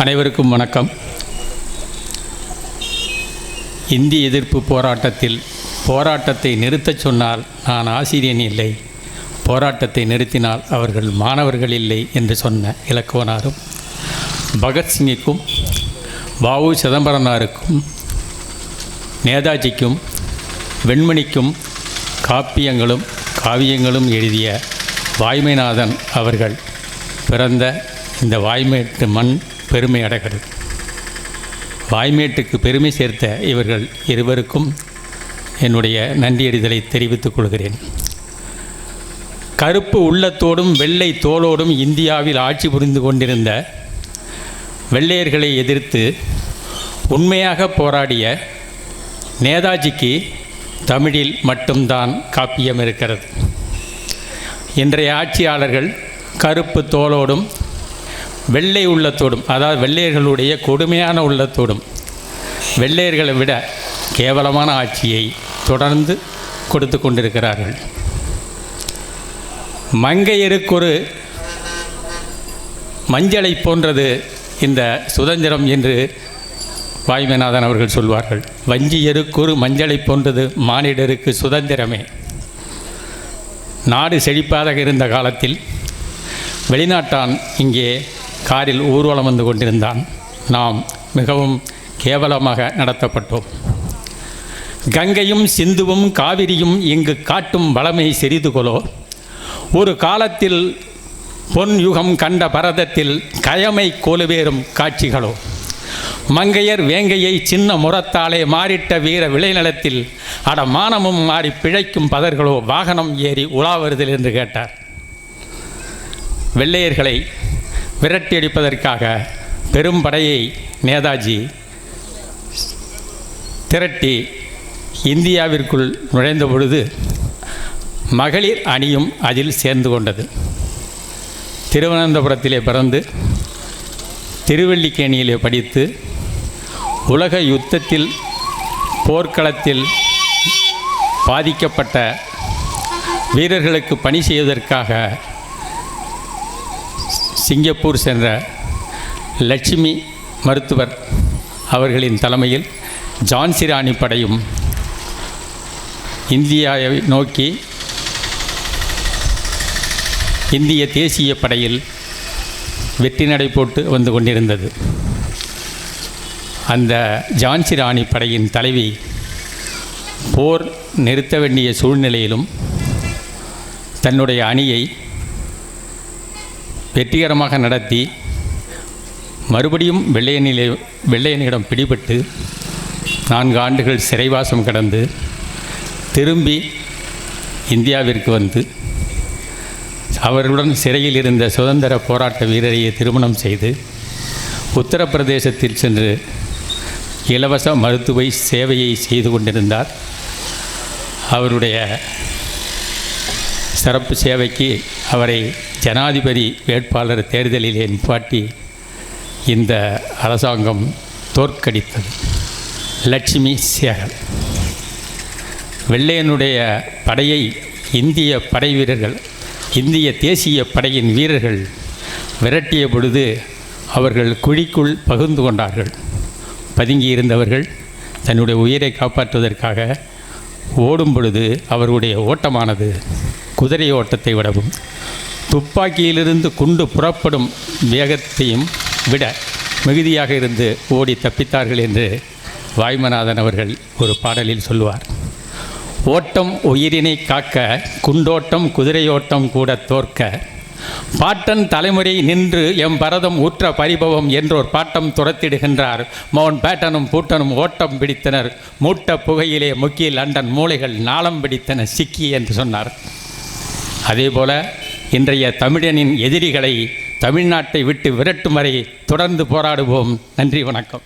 அனைவருக்கும் வணக்கம். இந்தி எதிர்ப்பு போராட்டத்தில் போராட்டத்தை நிறுத்தச் சொன்னால் நான் ஆசிரியன் இல்லை. போராட்டத்தை நிறுத்தினால் அவர்கள் மாணவர்கள் இல்லை என்று சொன்ன இலக்குவனாரும் பகத்சிங்கிற்கும் வாவு சிதம்பரனாருக்கும் நேதாஜிக்கும் வெண்மணிக்கும் காப்பியங்களும் காவியங்களும் எழுதிய வாய்மைநாதன் அவர்கள் பிறந்த இந்த வாய்மேட்டு மண் பெருமை அடைகிறது. வாய்மேட்டுக்கு பெருமை சேர்த்த இவர்கள் இருவருக்கும் என்னுடைய நன்றியறிதலை தெரிவித்துக் கொள்கிறேன். கருப்பு உள்ளத்தோடும் வெள்ளை தோளோடும் இந்தியாவில் ஆட்சி புரிந்து கொண்டிருந்த வெள்ளையர்களை எதிர்த்து உண்மையாக போராடிய நேதாஜிக்கு தமிழில் மட்டும்தான் காப்பியம் இருக்கிறது. இன்றைய ஆட்சியாளர்கள் கருப்பு தோளோடும் வெள்ளை உள்ளத்தோடும் அதாவது வெள்ளையர்களுடைய கொடுமையான உள்ளத்தோடும் வெள்ளையர்களை விட கேவலமான ஆட்சியை தொடர்ந்து கொடுத்து கொண்டிருக்கிறார்கள். மங்கையருக்கொரு மஞ்சளை போன்றது இந்த சுதந்திரம் என்று வாய்மைநாதன் அவர்கள் சொல்வார்கள். வஞ்சியருக்குறு மஞ்சளை போன்றது மானிடருக்கு சுதந்திரமே. நாடு செழிப்பாக இருந்த காலத்தில் வெளிநாட்டான் இங்கே காரில் ஊர்வலம் வந்து கொண்டிருந்தான். நாம் மிகவும் கேவலமாக நடத்தப்பட்டோம். கங்கையும் சிந்துவும் காவிரியும் இங்கு காட்டும் வளமை சிறிது கொலோ. ஒரு காலத்தில் பொன் யுகம் கண்ட பரதத்தில் கயமை கோலுவேறும் காட்சிகளோ. மங்கையர் வேங்கையை சின்ன முறத்தாலே மாறிட்ட வீர விளைநிலத்தில் அட மானமும் மாறி பிழைக்கும் பதர்களோ வாகனம் ஏறி உலாவருதல் என்று கேட்டார். வெள்ளையர்களை விரட்டியடிப்பதற்காக பெரும் படையை நேதாஜி திரட்டி இந்தியாவிற்குள் நுழைந்த பொழுது மகளிர் அணியும் அதில் சேர்ந்து கொண்டது. திருவனந்தபுரத்திலே பிறந்து திருவல்லிக்கேணியிலே படித்து உலக யுத்தத்தில் போர்க்களத்தில் பாதிக்கப்பட்ட வீரர்களுக்கு பணி செய்வதற்காக சிங்கப்பூர் சென்ற லட்சுமி மருத்துவர் அவர்களின் தலைமையில் ஜான்சி ராணி படையும் இந்தியாவை நோக்கி இந்திய தேசிய படையில் வெற்றி நடை போட்டு வந்து கொண்டிருந்தது. அந்த ஜான்சி ராணி படையின் தலைவி போர் நிறுத்த வேண்டிய சூழ்நிலையிலும் தன்னுடைய அணியை வெற்றிகரமாக நடத்தி மறுபடியும் வெள்ளையனிலே வெள்ளையனிடம் பிடிபட்டு நான்கு ஆண்டுகள் சிறைவாசம் கடந்து திரும்பி இந்தியாவிற்கு வந்து அவர்களுடன் சிறையில் இருந்த சுதந்திர போராட்ட வீரரையை திருமணம் செய்து உத்தரப்பிரதேசத்தில் சென்று இலவச மருத்துவ சேவையை செய்து கொண்டிருந்தார். அவருடைய சிறப்பு சேவைக்கு அவரை ஜனாதிபதி வேட்பாளர் தேர்தலிலே நிப்பாட்டி இந்த அரசாங்கம் தோற்கடித்தது. லட்சுமி சேகர். வெள்ளையனுடைய படையை இந்திய படை வீரர்கள் இந்திய தேசிய படையின் வீரர்கள் விரட்டிய பொழுது அவர்கள் குழிக்குள் பகிர்ந்து கொண்டார்கள். பதுங்கி இருந்தவர்கள் தன்னுடைய உயிரை காப்பாற்றுவதற்காக ஓடும் பொழுது அவருடைய ஓட்டமானது குதிரை ஓட்டத்தை விடவும் துப்பாக்கியிலிருந்து குண்டு புறப்படும் வேகத்தையும் விட மிகுதியாக இருந்து ஓடி தப்பித்தார்கள் என்று வாய்மநாதன் அவர்கள் ஒரு பாடலில் சொல்லுவார். ஓட்டம் உயிரினை காக்க குண்டோட்டம் குதிரையோட்டம் கூட தோற்க பாட்டன் தலைமுறை நின்று எம் பரதம் ஊற்ற பரிபவம் என்றோர் பாட்டம் துரத்திடுகின்றார். மவுண்ட் பேட்டனும் பூட்டனும் ஓட்டம் பிடித்தனர். மூட்ட புகையிலே முக்கிய லண்டன் மூளைகள் நாளம் பிடித்தன சிக்கி என்று சொன்னார். அதேபோல இன்றைய தமிழனின் எதிரிகளை தமிழ்நாட்டை விட்டு விரட்டும் வரை தொடர்ந்து போராடுவோம். நன்றி வணக்கம்.